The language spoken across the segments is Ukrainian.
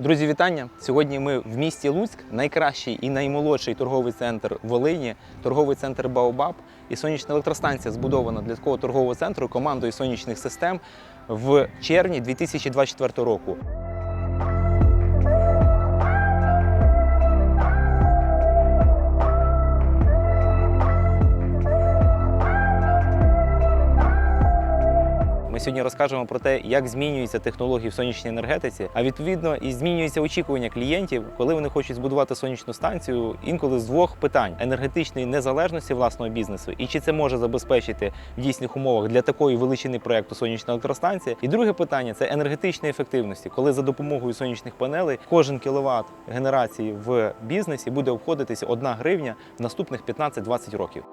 Друзі, вітання! Сьогодні ми в місті Луцьк, найкращий і наймолодший торговий центр Волині, торговий центр Баобаб. І сонячна електростанція збудована для такого торгового центру командою сонячних систем в червні 2024 року. Сьогодні розкажемо про те, як змінюються технології в сонячній енергетиці, а відповідно і змінюються очікування клієнтів, коли вони хочуть збудувати сонячну станцію, інколи з двох питань: енергетичної незалежності власного бізнесу, і чи це може забезпечити в дійсних умовах для такої величини проекту сонячна електростанція. І друге питання це енергетичної ефективності, коли за допомогою сонячних панелей кожен кіловат генерації в бізнесі буде обходитися 1 гривня в наступних 15-20 років.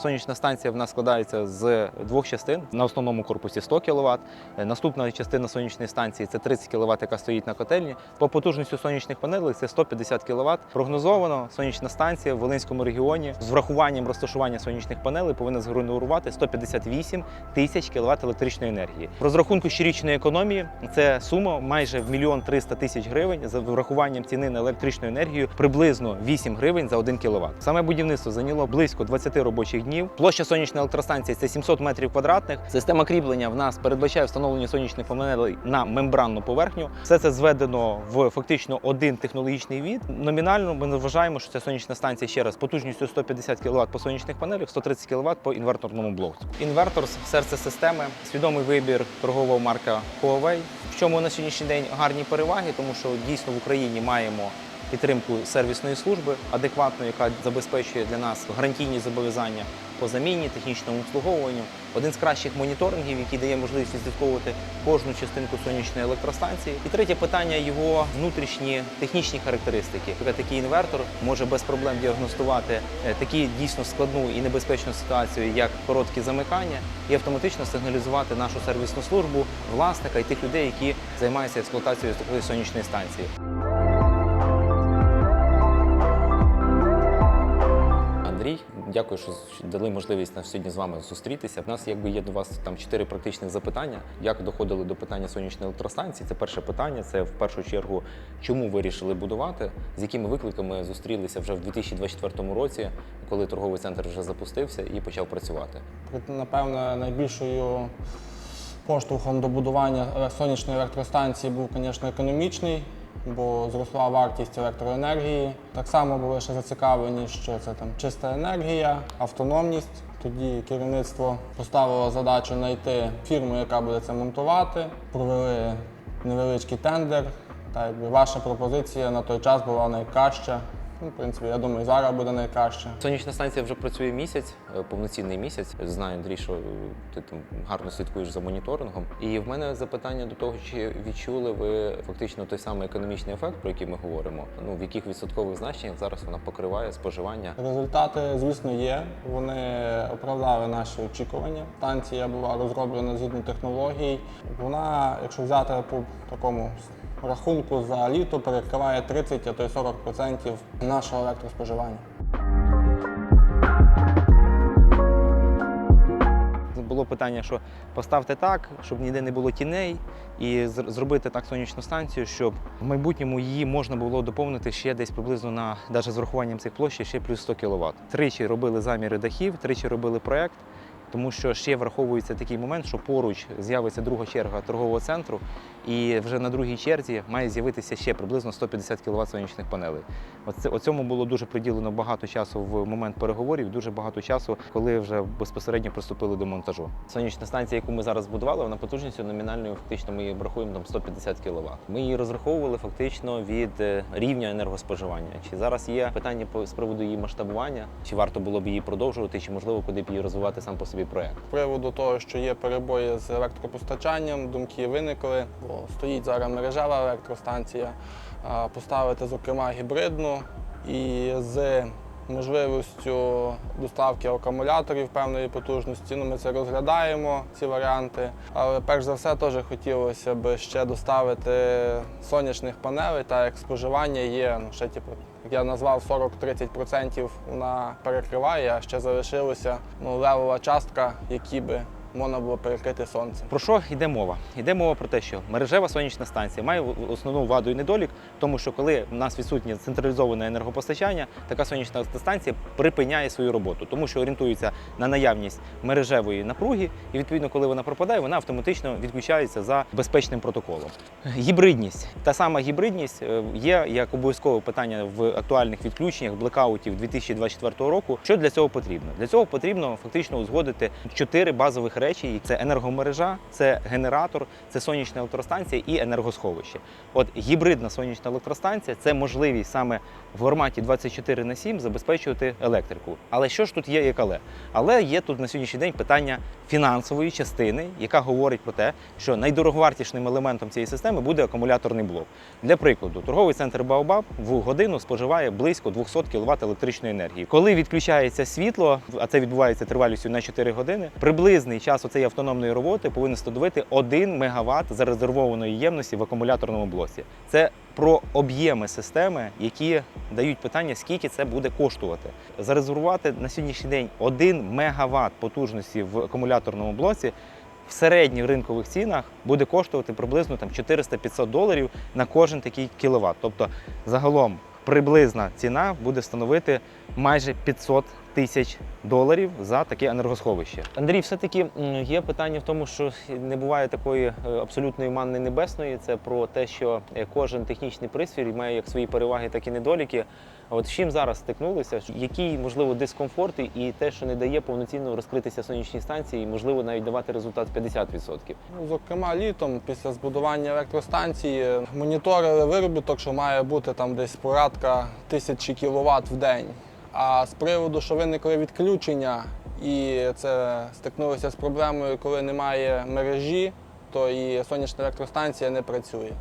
Сонячна станція в нас складається з двох частин. На основному корпусі 100 кВт. Наступна частина сонячної станції це 30 кВт, яка стоїть на котельні. По потужності сонячних панелей це 150 кВт. Прогнозовано сонячна станція в Волинському регіоні з врахуванням розташування сонячних панелей повинна згенерувати 158 тисяч кВт електричної енергії. В розрахунку щорічної економії це сума майже в мільйон 300 тисяч гривень за врахуванням ціни на електричну енергію приблизно 8 гривень за 1 кВт. Саме будівництво зайняло близько 20 робочих днів. Площа сонячної електростанції це 700 метрів квадратних. Система кріплення в нас передбачає встановлення сонячних панелей на мембранну поверхню. Все це зведено в фактично один технологічний від. Номінально ми вважаємо, що ця сонячна станція ще раз потужністю 150 кВт по сонячних панелях, 130 кВт по інверторному блоку. Інвертор серце системи, свідомий вибір торгового марка Huawei. В чому на сьогоднішній день гарні переваги, тому що дійсно в Україні маємо підтримку сервісної служби адекватну, яка забезпечує для нас гарантійні зобов'язання по заміні, технічному обслуговуванню. Один з кращих моніторингів, який дає можливість відслідковувати кожну частинку сонячної електростанції. І третє питання його внутрішні технічні характеристики. Тобто Такий інвертор може без проблем діагностувати е, такі дійсно складну і небезпечну ситуацію, як короткі замикання, і автоматично сигналізувати нашу сервісну службу, власника і тих людей, які займаються експлуатацією такої сонячної станції. Дякую, що дали можливість нам сьогодні з вами зустрітися. У нас якби є до вас там чотири практичних запитання. Як доходили до питання сонячної електростанції? Це перше питання. Це в першу чергу, чому вирішили будувати, з якими викликами зустрілися вже в 2024 році, коли торговий центр вже запустився і почав працювати. Напевно, найбільшою поштовхом до будування е, сонячної електростанції був, звісно, економічний, бо зросла вартість електроенергії. Так само були ще зацікавлені, що це там чиста енергія, автономність. Тоді керівництво поставило задачу знайти фірму, яка буде це монтувати. Провели невеличкий тендер. Та якби ваша пропозиція на той час була найкраща. Ну, в принципі, я думаю, зараз буде найкраще. Сонячна станція вже працює місяць, е, повноцінний місяць. Знаю, Андрій, що е, ти там гарно слідкуєш за моніторингом. І в мене запитання до того, чи відчули ви фактично той самий економічний ефект, про який ми говоримо. Ну в яких відсоткових значеннях зараз вона покриває споживання Результати, звісно, є. Вони оправдали наші очікування. Станція була розроблена згідно технологій. Вона, якщо взяти по такому рахунку за літо, перекриває 30, а то й 40% нашого електроспоживання. було питання, що поставте так, щоб ніде не було тіней, і зробити так сонячну станцію, щоб в майбутньому її можна було доповнити ще десь приблизно на навіть з урахуванням цих площ ще плюс 100 кВт. Тричі робили заміри дахів, тричі робили проект. Тому що ще враховується такий момент, що поруч з'явиться друга черга торгового центру, і вже на другій черзі має з'явитися ще приблизно 150 кВт сонячних панелей. Оце о цьому було дуже приділено багато часу в момент переговорів, дуже багато часу, коли вже безпосередньо приступили до монтажу. Сонячна станція, яку ми зараз збудували, вона потужністю номінальною фактично ми її рахуємо там 150 кВт. Ми її розраховували фактично від е, рівня енергоспоживання. Чи зараз є питання з приводу її масштабування, чи варто було б її продовжувати, чи можливо куди б її розвивати сам по собі проект? З приводу того, що є перебої з електропостачанням, думки виникли, бо стоїть зараз мережева електростанція, поставити, зокрема, гібридну і з можливістю доставки акумуляторів певної потужності. Ну, ми це розглядаємо, ці варіанти. Але перш за все теж хотілося б ще доставити сонячних панелей, так як споживання є ну, ще типу. Як я назвав 40-30% вона перекриває, а ще залишилося ну, левова частка, які би можна було перекрити сонце. Про що йде мова? Йде мова про те, що мережева сонячна станція має основну ваду і недолік, тому що коли в нас відсутнє централізоване енергопостачання, така сонячна станція припиняє свою роботу, тому що орієнтується на наявність мережевої напруги, і відповідно, коли вона пропадає, вона автоматично відключається за безпечним протоколом. Гібридність та сама гібридність е, є як обов'язкове питання в актуальних відключеннях блекаутів 2024 року. Що для цього потрібно? Для цього потрібно фактично узгодити чотири базових речі: це енергомережа, це генератор, це сонячна електростанція і енергосховище. От гібридна сонячна електростанція це можливість саме в форматі 24 на 7 забезпечувати електрику. Але що ж тут є як але? Але є тут на сьогоднішній день питання фінансової частини, яка говорить про те, що найдороговартісним елементом цієї системи буде акумуляторний блок. Для прикладу, торговий центр Баобаб в годину споживає близько 200 кВт електричної енергії. Коли відключається світло, а це відбувається тривалістю на 4 години, приблизний час цієї автономної роботи повинен становити 1 МВт зарезервованої ємності в акумуляторному блоці. Це про об'єми системи, які дають питання, скільки це буде коштувати. Зарезервувати на сьогоднішній день 1 МВт потужності в акумуляторному блоці в середніх ринкових цінах буде коштувати приблизно там 400-500 доларів на кожен такий кіловат. Тобто загалом приблизна ціна буде становити майже 500 тисяч доларів за таке енергосховище. Андрій, все-таки є питання в тому, що не буває такої е, абсолютної манни небесної. Це про те, що е, кожен технічний пристрій має як свої переваги, так і недоліки. А От з чим зараз стикнулися? Який можливо дискомфорт і те, що не дає повноцінно розкритися сонячній станції, і можливо навіть давати результат 50%. Ну, Зокрема, літом після збудування електростанції моніторили виробіток, що має бути там десь порядка тисячі кіловат в день. А з приводу, що виникли відключення, і це стикнулося з проблемою, коли немає мережі, то і сонячна електростанція не працює.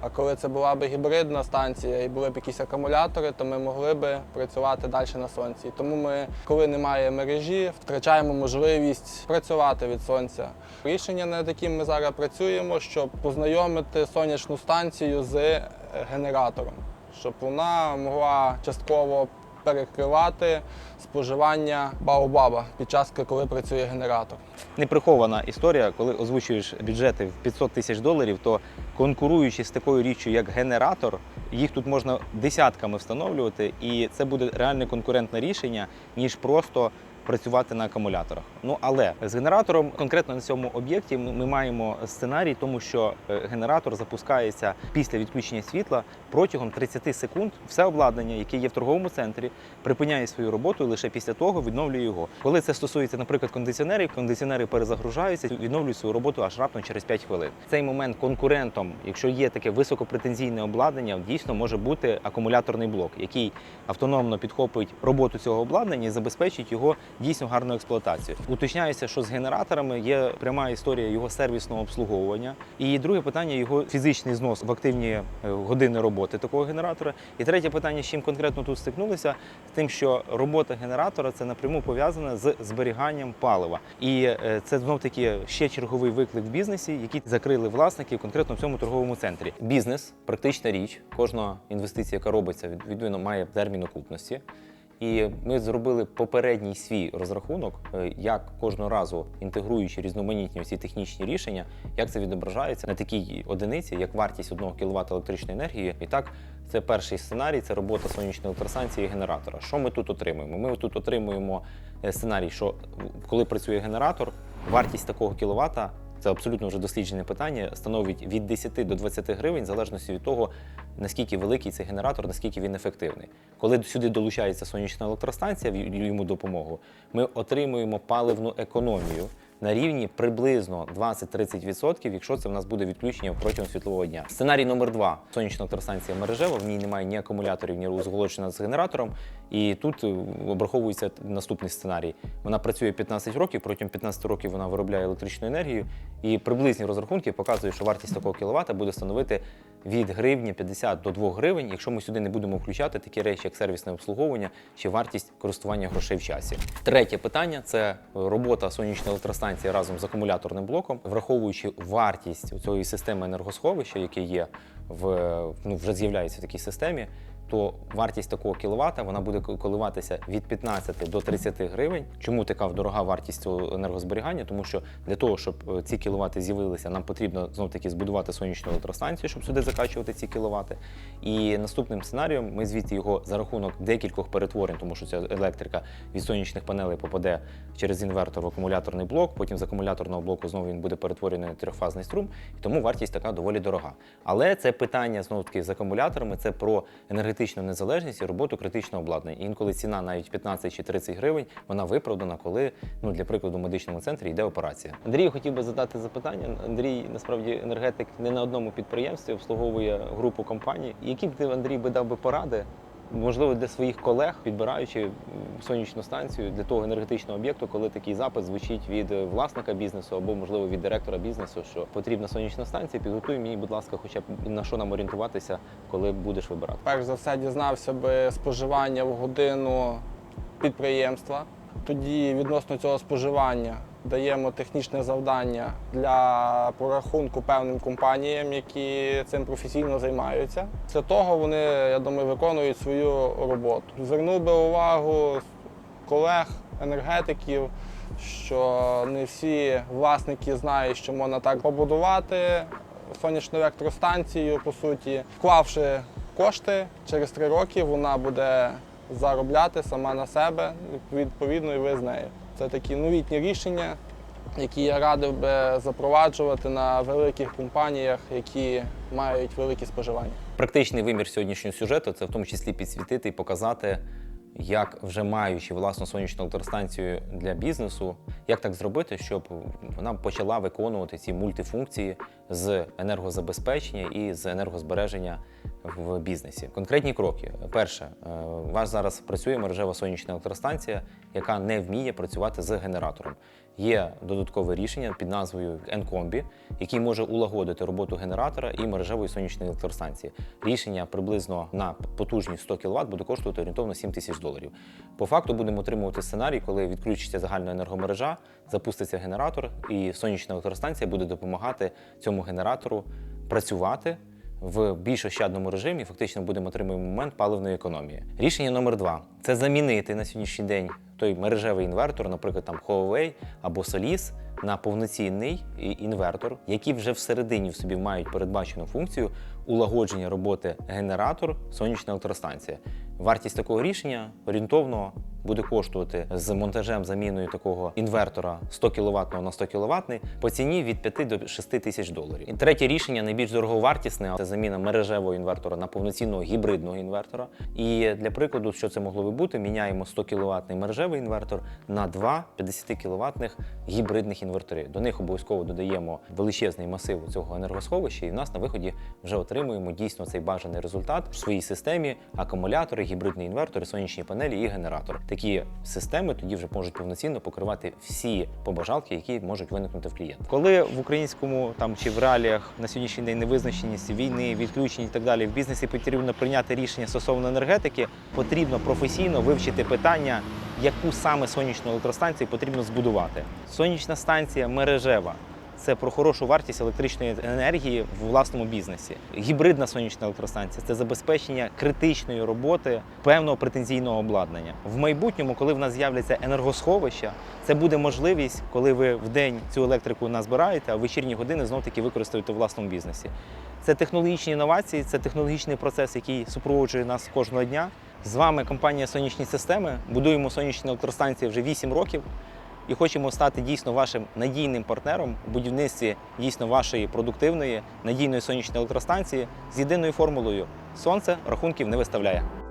А коли це була б гібридна станція і були б якісь акумулятори, то ми могли б працювати далі на сонці. Тому ми, коли немає мережі, втрачаємо можливість працювати від сонця. Рішення, над яким ми зараз працюємо, щоб познайомити сонячну станцію з генератором, щоб вона могла частково перекривати споживання Баобаба під час, коли працює генератор. неприхована історія, коли озвучуєш бюджети в 500 тисяч доларів, то конкуруючи з такою річчю, як генератор, їх тут можна десятками встановлювати, і це буде реальне конкурентне рішення, ніж просто працювати на акумуляторах. Ну але з генератором конкретно на цьому об'єкті ми маємо сценарій, тому що е, генератор запускається після відключення світла протягом 30 секунд. Все обладнання, яке є в торговому центрі, припиняє свою роботу і лише після того відновлює його. Коли це стосується, наприклад, кондиціонерів, кондиціонери перезагружаються, відновлюють свою роботу аж раптом через 5 хвилин. Цей момент конкурентом, якщо є таке високопретензійне обладнання, дійсно може бути акумуляторний блок, який автономно підхопить роботу цього обладнання і забезпечить його дійсно гарну експлуатацію. Уточняється, що з генераторами є пряма історія його сервісного обслуговування. І друге питання його фізичний знос в активні е, години роботи такого генератора. І третє питання, з чим конкретно тут стикнулися, з тим, що робота генератора це напряму пов'язана з зберіганням палива. І е, це знов таки ще черговий виклик в бізнесі, який закрили власники конкретно в цьому торговому центрі. Бізнес практична річ. Кожна інвестиція, яка робиться, відповідно має термін окупності. І ми зробили попередній свій розрахунок, е, як кожного разу інтегруючи різноманітні ці технічні рішення, як це відображається на такій одиниці, як вартість 1 кВт електричної енергії. І так, це перший сценарій, це робота сонячної електростанції і генератора. Що ми тут отримуємо? Ми тут отримуємо е, сценарій, що коли працює генератор, вартість такого кіловата. Це абсолютно вже досліджене питання, становить від 10 до 20 гривень, в залежності від того, наскільки великий цей генератор, наскільки він ефективний. Коли сюди долучається сонячна електростанція в йому допомогу, ми отримуємо паливну економію на рівні приблизно 20-30%, якщо це в нас буде відключення протягом світлового дня. Сценарій номер два: сонячна електростанція мережева, в ній немає ні акумуляторів, ні узголочена з генератором. І тут е, обраховується наступний сценарій. Вона працює 15 років, протягом 15 років вона виробляє електричну енергію, і приблизні розрахунки показують, що вартість такого кіловата буде становити від гривні 50 до 2 гривень, якщо ми сюди не будемо включати такі речі, як сервісне обслуговування чи вартість користування грошей в часі. Третє питання це робота сонячної електростанції разом з акумуляторним блоком, враховуючи вартість цієї системи енергосховища, яке є в ну вже з'являється в такій системі. То вартість такого кіловата вона буде коливатися від 15 до 30 гривень. Чому така дорога вартість енергозберігання? Тому що для того, щоб е, ці кіловати з'явилися, нам потрібно знов таки збудувати сонячну електростанцію, щоб сюди закачувати ці кіловати. І наступним сценарієм ми звідти його за рахунок декількох перетворень, тому що ця електрика від сонячних панелей попаде через інвертор в акумуляторний блок. Потім з акумуляторного блоку знову він буде перетворений на трьохфазний струм, і тому вартість така доволі дорога. Але це питання знову таки з акумуляторами, це про енергетичну незалежність і роботу критичного обладнання. І інколи ціна навіть 15 чи 30 гривень, вона виправдана, коли, ну для прикладу, в медичному центрі йде операція. Андрію хотів би задати запитання. Андрій насправді енергетик не на одному підприємстві обслуговує групу компаній. Які б ти Андрій би дав би поради? Можливо, для своїх колег, підбираючи сонячну станцію для того енергетичного об'єкту, коли такий запит звучить від е, власника бізнесу або, можливо, від директора бізнесу, що потрібна сонячна станція, підготуй мені, будь ласка, хоча б на що нам орієнтуватися, коли будеш вибирати. Перш за все дізнався би споживання в годину підприємства. Тоді відносно цього споживання даємо технічне завдання для прорахунку певним компаніям, які цим професійно займаються. Після того вони, я думаю, виконують свою роботу. Звернув би увагу колег, енергетиків, що не всі власники знають, що можна так побудувати сонячну електростанцію, по суті, вклавши кошти, через три роки вона буде заробляти сама на себе, відповідно, і ви з нею. Це такі новітні рішення, які я радив би запроваджувати на великих компаніях, які мають великі споживання. Практичний вимір сьогоднішнього сюжету це в тому числі підсвітити і показати, як вже маючи власну сонячну електростанцію для бізнесу, як так зробити, щоб вона почала виконувати ці мультифункції з енергозабезпечення і з енергозбереження в бізнесі. Конкретні кроки. Перше, е, у вас зараз працює мережева сонячна електростанція, яка не вміє працювати з генератором. Є додаткове рішення під назвою Encombi, який може улагодити роботу генератора і мережевої сонячної електростанції. Рішення приблизно на потужність 100 кВт буде коштувати орієнтовно 7 тисяч доларів. По факту будемо отримувати сценарій, коли відключиться загальна енергомережа, запуститься генератор, і сонячна електростанція буде допомагати цьому генератору працювати в більш ощадному режимі. Фактично будемо отримувати момент паливної економії. Рішення номер два це замінити на сьогоднішній день той мережевий інвертор, наприклад, там Huawei або Solis, на повноцінний інвертор, які вже всередині в собі мають передбачену функцію улагодження роботи генератор, сонячна електростанція. Вартість такого рішення орієнтовно буде коштувати з монтажем заміною такого інвертора 100 кВт на 100 кВт по ціні від 5 до 6 тисяч доларів. І третє рішення найбільш дороговартісне це заміна мережевого інвертора на повноцінного гібридного інвертора. І для прикладу, що це могло би бути, міняємо 100 кВт мережевий інвертор на два 50 кВт гібридних інвертори. До них обов'язково додаємо величезний масив цього енергосховища, і в нас на виході вже отримуємо дійсно цей бажаний результат в своїй системі: акумулятори, гібридний інвертор, сонячні панелі і генератор. Такі системи тоді вже можуть повноцінно покривати всі побажалки, які можуть виникнути в клієнта. Коли в українському там чи в реаліях на сьогоднішній день невизначеність війни, відключень і так далі в бізнесі потрібно прийняти рішення стосовно енергетики, потрібно професійно вивчити питання, яку саме сонячну електростанцію потрібно збудувати. Сонячна станція мережева. Це про хорошу вартість електричної енергії в власному бізнесі. Гібридна сонячна електростанція це забезпечення критичної роботи певного претензійного обладнання. В майбутньому, коли в нас з'являться енергосховища, це буде можливість, коли ви в день цю електрику назбираєте, а в вечірні години знов таки використаєте в власному бізнесі. Це технологічні інновації, це технологічний процес, який супроводжує нас кожного дня. З вами компанія Сонячні системи. Будуємо сонячні електростанції вже 8 років і хочемо стати дійсно вашим надійним партнером у будівництві дійсно вашої продуктивної надійної сонячної електростанції з єдиною формулою: сонце рахунків не виставляє.